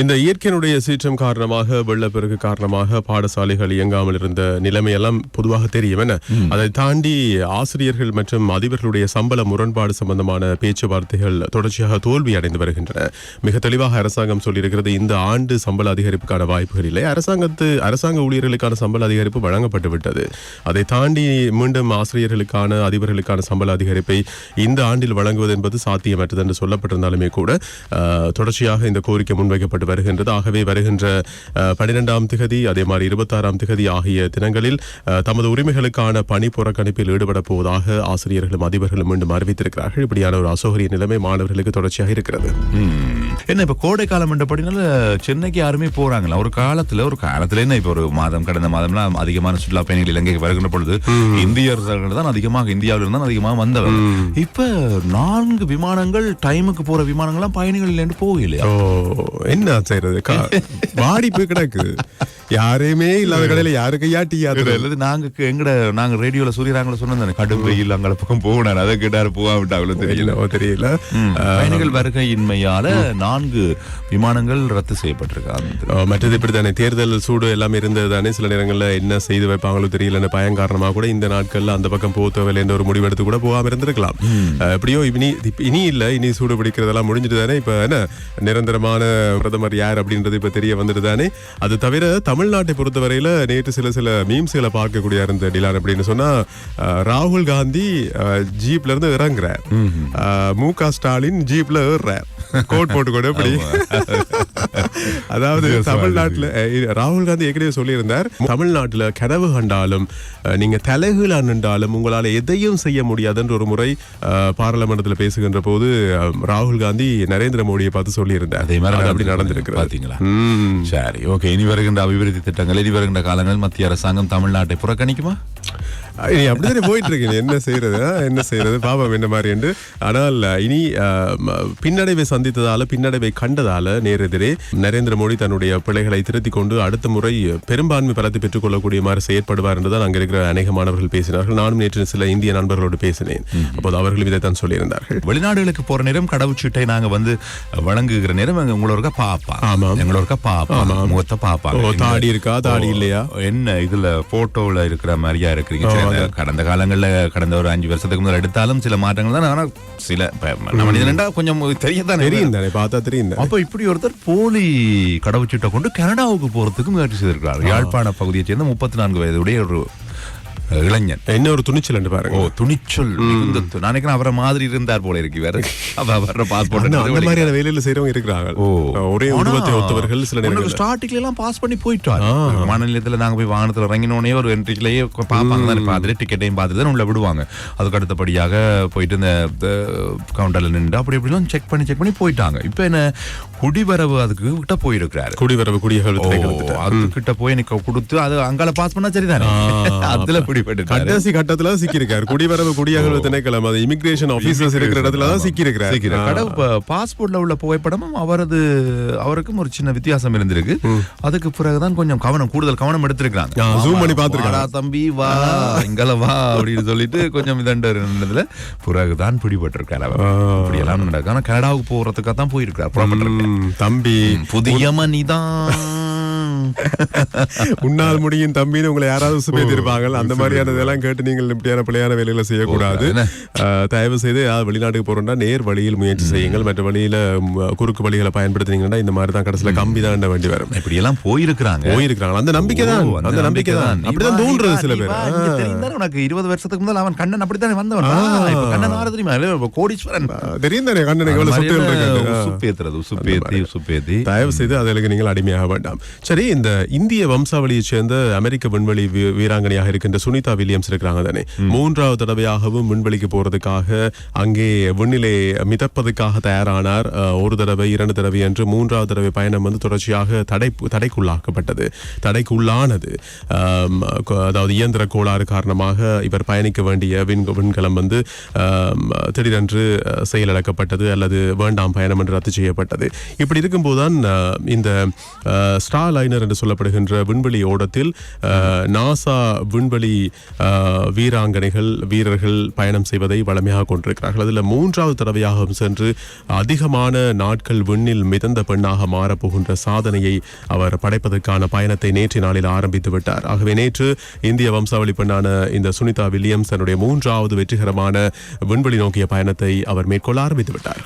இந்த இயற்கையினுடைய சீற்றம் காரணமாக வெள்ளப்பெருக்கு காரணமாக பாடசாலைகள் இயங்காமல் இருந்த நிலைமையெல்லாம் பொதுவாக தெரியும் என்ன? அதை தாண்டி ஆசிரியர்கள் மற்றும் அதிபர்களுடைய சம்பள முரண்பாடு சம்பந்தமான பேச்சுவார்த்தைகள் தொடர்ச்சியாக தோல்வி அடைந்து வருகின்றன. மிக தெளிவாக அரசாங்கம் சொல்லியிருக்கிறது இந்த ஆண்டு சம்பள அதிகரிப்புக்கான வாய்ப்புகள் இல்லை. அரசாங்கத்து அரசாங்க ஊழியர்களுக்கான சம்பள அதிகரிப்பு வழங்கப்பட்டு விட்டது. அதை தாண்டி மீண்டும் ஆசிரியர்களுக்கான அதிபர்களுக்கான சம்பள அதிகரிப்பை இந்த ஆண்டில் வழங்குவது என்பது சாத்தியமற்றது என்று சொல்லப்பட்டிருந்தாலுமே கூட தொடர்ச்சியாக இந்த கோரிக்கை முன்வைக்கப்பட்டு வருகின்றது. ஆகவே வருகின்ற அஹ், பன்னிரெண்டாம் திகதி அதே மாதிரி இருபத்தாறாம் திகதி ஆகிய தினங்களில் தமது உரிமைகளுக்கான பணி புறக்கணிப்பில் ஈடுபட போவதாக ஆசிரியர்களும் அதிபர்களும் மீண்டும் அறிவித்திருக்கிறார்கள். இப்படியான ஒரு அசௌகரிய நிலைமை மாணவர்களுக்கு தொடர்ச்சியாக இருக்கிறது. என்ன இப்ப கோடை காலம் என்றபடினால சென்னைக்கு யாருமே போறாங்களா ஒரு காலத்துல ஒரு காலத்துல என்ன இப்ப ஒரு மாதம் கடந்த மாதம்லாம் அதிகமான சுற்றுலா பயணிகள் இலங்கைக்கு வருகின்ற பொழுது இந்தியர்கள் தான் அதிகமாக இந்தியாவில இருந்தான் அதிகமாக வந்தவர் இப்ப நான்கு விமானங்கள் டைமுக்கு போற விமானங்கள்லாம் பயணிகள் இல்லைன்னு போகலையா? ஓ என்ன செய்யறது. வாடி போய் கிடக்கு. யாரையுமே இல்லாத கடையில யாரு கையா டீ? அல்லது நாங்க எங்கட நாங்க ரேடியோல சூரியராங்கள சொன்னது கடும் வெயில் அங்க பக்கம் போனார் அதை கேட்டாரு போக விட்டாங்களோ தெரியல. தெரியல. தெரியல. பயணிகள் வருகையின்மையால நான்கு விமானங்கள் ரத்து செய்யப்பட்டிருக்காங்க. மற்றது இப்படித்தானே. தேர்தல் சூடு எல்லாமே இருந்தது தானே? சில நேரங்கள்ல என்ன செய்து வைப்பாங்களோ தெரியலன்னு பயம் காரணமா கூட இந்த நாட்கள்ல அந்த பக்கம் போக தேவையில்லை என்ற ஒரு முடிவெடுத்து கூட போகாம இருந்திருக்கலாம். எப்படியோ இனி இனி இல்ல. இனி சூடு பிடிக்கிறதெல்லாம் முடிஞ்சிட்டு தானே? இப்ப என்ன? நிரந்தரமான பிரதமர் யார் அப்படின்றது இப்ப தெரிய வந்துட்டு தானே? அது தவிர தமிழ்நாட்டை பொறுத்தவரையில நேற்று சில சில மீம்ஸ்களை பார்க்கக்கூடிய இருந்த டிலான் அப்படின்னு சொன்னா அஹ் ராகுல் காந்தி அஹ், ஜீப்ல இருந்து இறங்குறார். மு க ஸ்டாலின் ஜீப்ல ஏறுறார். கோட் போட்டுக்கொண்டு எப்படி அதாவது தமிழ்நாட்டுல ராகுல் காந்தி ஏற்கனவே சொல்லியிருந்தார் தமிழ்நாட்டுல கனவு கண்டாலும் நீங்க தலைகீழா நின்றாலும் உங்களால எதையும் செய்ய முடியாதுன்ற ஒரு முறை பாராளுமன்றத்துல பேசுகின்ற போது ராகுல் காந்தி நரேந்திர மோடியை பார்த்து சொல்லியிருந்தார். அதே மாதிரி அப்படி நடந்திருக்கு. ம். சரி ஓகே. இனி வருகின்ற அபிவிருத்தி திட்டங்கள் இனி வருகின்ற காலங்களில் மத்திய அரசாங்கம் தமிழ்நாட்டை புறக்கணிக்குமா? இனி அப்படித்தானே போயிட்டு இருக்கு இனி என்ன செய்யறது? என்ன செய்யறது பாபம் என்ன மாதிரி என்று. ஆனால் இனி பின்னடைவை சந்தித்ததால பின்னடைவை கண்டதால நேரெதிரே நரேந்திர மோடி தன்னுடைய பிழைகளை திருத்திக் கொண்டு அடுத்த முறை பெரும்பான்மை பலத்தை பெற்றுக் கொள்ளக்கூடிய மாதிரி செயற்படுவார் என்றுதான் அங்க இருக்கிற அநேக மாணவர்கள் பேசினார்கள். நானும் நேற்று சில இந்திய நண்பர்களோடு பேசினேன். அப்போது அவர்களும் இதைத்தான் சொல்லியிருந்தார்கள். வெளிநாடுகளுக்கு போற நேரம் கடவுச்சீட்டை நாங்க வந்து வழங்குகிற நேரம் உங்களோருக்கா பாப்பா. ஆமாம். எங்களோருக்கா பாப்பா. முகத்தை பாப்பாங்க ஓ, தாடி இருக்கா, தாடி இல்லையா? என்ன இதுல போட்டோல இருக்கிற மாதிரியா இருக்கிறீங்க. கடந்த காலங்கள்ல கடந்த ஒரு அஞ்சு வருஷத்துக்கு முதல்ல எடுத்தாலும் சில மாற்றங்கள் தான். ஆனா சில மனிதன்டா கொஞ்சம் தெரியத்தானே தெரியும் பார்த்தா தெரியும். அப்ப இப்படி ஒருத்தர் போலி கடவுச்சீட்டை கொண்டு கனடாவுக்கு போறதுக்கு முயற்சி செய்திருக்கிறார். யாழ்ப்பாண பகுதியைச் சேர்ந்த முப்பத்தி நான்கு வயதுடைய ஒரு இளைஞன். என்ன ஒரு துணிச்சல் என்று ஓ பாருங்க துணிச்சல் மிகுந்த து- நான் நினைக்கிறேன் அவரை மாதிரி இருந்தார் போல இருக்கு வேற. அவ வர்ற ஆனா, அந்த பாஸ்போர்ட் மாதிரியான வேலையில செய்யறவங்க இருக்கிறாங்க ஓ. ஒரே உருவத்தை ஒத்தவர்கள் சில நேரங்கள் ஸ்டார்டிங்ல எல்லாம் பாஸ் பண்ணி போயிட்டாரு. மாநிலத்துல நாங்க போய் வாகனத்துல இறங்கினோடனே ஒரு என்ட்ரிக்குள்ளேயே பாப்பாங்க தானே பார்த்துட்டு டிக்கெட்டையும் பார்த்துட்டு தான் உள்ள விடுவாங்க. அதுக்கு அடுத்தபடியாக போயிட்டு இந்த கவுண்டர்ல நின்று அப்படி இப்படிலாம் செக் பண்ணி செக் பண்ணி போயிட்டாங்க. இப்போ என்ன குடிவரவு அதுக்கு கிட்ட போயிருக்கிறாரு. குடிவரவு குடியகல் ஓ, அது கிட்ட போய் எனக்கு கொடுத்து அது அங்கால பாஸ் பண்ணா சரிதானே? அதுல பிடிபட்டு கடைசி கட்டத்துல சிக்கியிருக்காரு. குடிவரவு குடியகல்வு திணைக்களம் அது இமிகிரேஷன் ஆபீசர்ஸ் இருக்கிற இடத்துல தான் சிக்கியிருக்கிறார். கடவு பாஸ்போர்ட்ல உள்ள புகைப்படமும் அவரது அவருக்கும் ஒரு சின்ன வித்தியாசம் இருந்திருக்கு. அதுக்கு பிறகுதான் கொஞ்சம் கவனம் கூடுதல் கவனம் எடுத்திருக்காங்க zoom பண்ணி பார்த்திருக்காங்க. வாடா தம்பி வா இங்கல வா அப்படின்னு சொல்லிட்டு கொஞ்சம் இதண்ட இருந்ததுல பிறகுதான் பிடிபட்டிருக்காரு அவர். இப்படி எல்லாம் நடக்கும் ஆனா கனடாவுக்கு போறதுக்காக தான் போயிருக்கார் புறப்பட்டிருக்கார் தம்பி. புதிய மனிதான் உன்னால் முடியும் தம்பின்னு உங்களை யாராவது சுமேத்திருப்பாங்க அந்த மாதிரியான இதெல்லாம் கேட்டு நீங்கள் இப்படியான பிள்ளையான வேலைகளை செய்யக்கூடாது. தயவு செய்து வெளிநாட்டுக்கு போறோம்னா நேர் வழியில் முயற்சி செய்யுங்கள். மற்ற வழியில குறுக்கு வழிகளை பயன்படுத்தினீங்கன்னா இந்த மாதிரி தான் கடைசியில கம்பி தான் வேண்டி வரும். இப்படி எல்லாம் போயிருக்கிறாங்க. போயிருக்கிறாங்க. அந்த நம்பிக்கை தான். அந்த நம்பிக்கை தான். அப்படிதான் தோன்றது சில பேர். உனக்கு இருபது வருஷத்துக்கு முதல்ல அவன் கண்ணன் அப்படித்தானே வந்தவன்? கண்ணன் ஆறு தெரியுமா கோடீஸ்வரன். தெரியும் தானே கண்ணனுக்கு எவ்வளவு இருக்கு உசுப்பேத்துறது உசுப்பேத்தி உசுப்பேத்தி. தயவு செய்து அதற்கு நீங்கள் அடிமையாக வேண்டாம். சரி இந்த இந்திய வம்சாவளியைச் சேர்ந்த அமெரிக்க விண்வெளி வீராங்கனையாக இருக்கின்ற சுனிதா வில்லியம்ஸ் இருக்கிறாங்க தானே? மூன்றாவது தடவையாகவும் விண்வெளிக்கு போறதுக்காக அங்கே விண்ணிலே மிதப்பதுக்காக தயாரானார். ஒரு தடவை இரண்டு தடவை என்று மூன்றாவது தடவை பயணம் வந்து தொடர்ச்சியாக தடை தடைக்குள்ளாக்கப்பட்டது. தடைக்குள்ளானது. அதாவது இயந்திர கோளாறு காரணமாக இவர் பயணிக்க வேண்டிய விண் விண்கலம் வந்து திடீரென்று செயலிழக்கப்பட்டது அல்லது வேண்டாம் பயணம் என்று ரத்து செய்யப்பட்டது. இப்படி இருக்கும்போதுதான் இந்த ஸ்டார் லைனர் என்று சொல்லப்படுகின்ற விண்வெளி ஓடத்தில் நாசா விண்வெளி வீராங்கனைகள் வீரர்கள் பயணம் செய்வதை வளமையாக கொண்டிருக்கிறார்கள். அதில் மூன்றாவது தடவையாகவும் சென்று அதிகமான நாட்கள் விண்ணில் மிதந்த பெண்ணாக மாறப்போகின்ற சாதனையை அவர் படைப்பதற்கான பயணத்தை நேற்று நாளில் ஆரம்பித்து விட்டார். ஆகவே நேற்று இந்திய வம்சாவளி பெண்ணான இந்த சுனிதா வில்லியம்ஸ் தன்னுடைய மூன்றாவது வெற்றிகரமான விண்வெளி நோக்கிய பயணத்தை அவர் மேற்கொள்ள ஆரம்பித்து விட்டார்.